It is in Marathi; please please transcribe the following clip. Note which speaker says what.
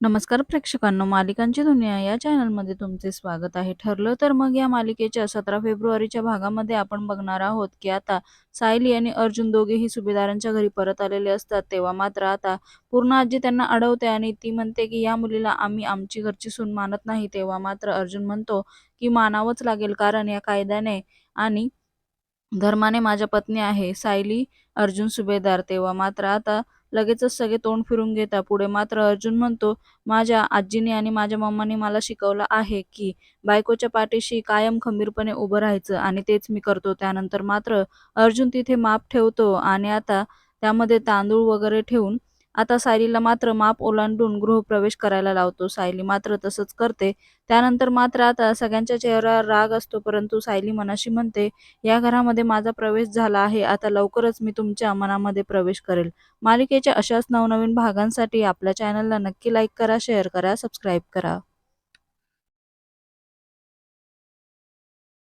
Speaker 1: नमस्कार प्रेक्षकांनो, मालिकांची दुनिया या चॅनलमध्ये तुमचे स्वागत आहे. ठरलं तर मग या मालिकेच्या सतरा फेब्रुवारीच्या भागामध्ये आपण बघणार आहोत की आता सायली आणि अर्जुन दोघेही सुभेदारांच्या घरी परत आलेले असतात. तेव्हा मात्र आता पूर्ण आजी त्यांना अडवते आणि ती म्हणते की या मुलीला आम्ही आमची घरची सून मानत नाही. तेव्हा मात्र अर्जुन म्हणतो की मानावंच लागेल कारण या कायद्याने आणि धर्माने माझ्या पत्नी आहे. सायली, अर्जुन सुभेदार. तेव्हा मात्र आता लगेचच सगळे तोंड फिरून घेता पुढे मात्र अर्जुन म्हणतो, माझ्या आजीने आणि माझ्या मम्माने मला शिकवलं आहे की बायकोच्या पाठीशी कायम खंबीरपणे उभं राहायचं आणि तेच मी करतो. त्यानंतर मात्र अर्जुन तिथे माप ठेवतो आणि आता त्यामध्ये तांदूळ वगैरे ठेवून आता सायलीला मात्र माप ओलांडून गृहप्रवेश करायला लावतो. सायली मात्र तसंच करते. त्यानंतर मात्र आता सगळ्यांच्या चेहऱ्यावर राग असतो परंतु सायली मनाशी म्हणते, या घरामध्ये माझा प्रवेश झाला आहे. आता लवकरच मी तुमच्या मनामध्ये प्रवेश करेल. मालिकेच्या अशाच नवनवीन भागांसाठी आपल्या चॅनलला नक्की लाईक करा, शेअर करा, सबस्क्राईब करा.